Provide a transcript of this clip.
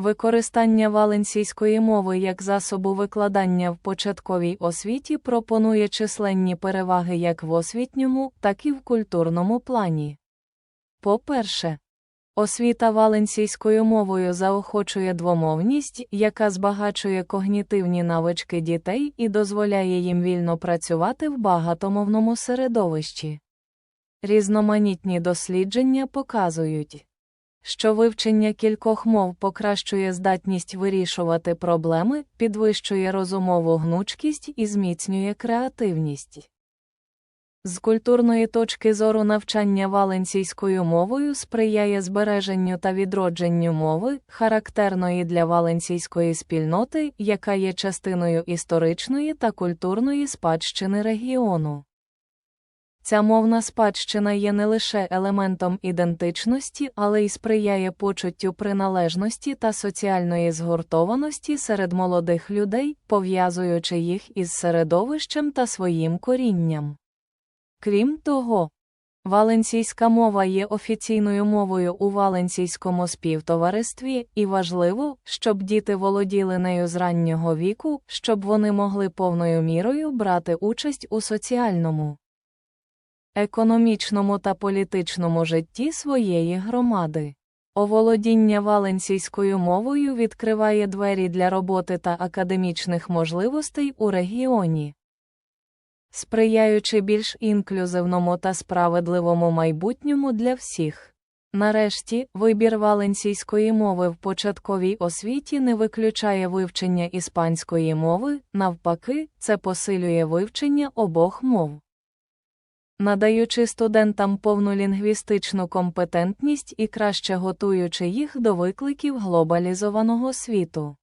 Використання валенсійської мови як засобу викладання в початковій освіті пропонує численні переваги як в освітньому, так і в культурному плані. По-перше, освіта валенсійською мовою заохочує двомовність, яка збагачує когнітивні навички дітей і дозволяє їм вільно працювати в багатомовному середовищі. Різноманітні дослідження показують, що вивчення кількох мов покращує здатність вирішувати проблеми, підвищує розумову гнучкість і зміцнює креативність. З культурної точки зору навчання валенсійською мовою сприяє збереженню та відродженню мови, характерної для валенсійської спільноти, яка є частиною історичної та культурної спадщини регіону. Ця мовна спадщина є не лише елементом ідентичності, але й сприяє почуттю приналежності та соціальної згуртованості серед молодих людей, пов'язуючи їх із середовищем та своїм корінням. Крім того, валенсійська мова є офіційною мовою у валенсійському співтоваристві, і важливо, щоб діти володіли нею з раннього віку, щоб вони могли повною мірою брати участь у соціальному економічному та політичному житті своєї громади. Оволодіння валенсійською мовою відкриває двері для роботи та академічних можливостей у регіоні, сприяючи більш інклюзивному та справедливому майбутньому для всіх. Нарешті, вибір валенсійської мови в початковій освіті не виключає вивчення іспанської мови, навпаки, це посилює вивчення обох мов надаючи студентам повну лінгвістичну компетентність і краще готуючи їх до викликів глобалізованого світу.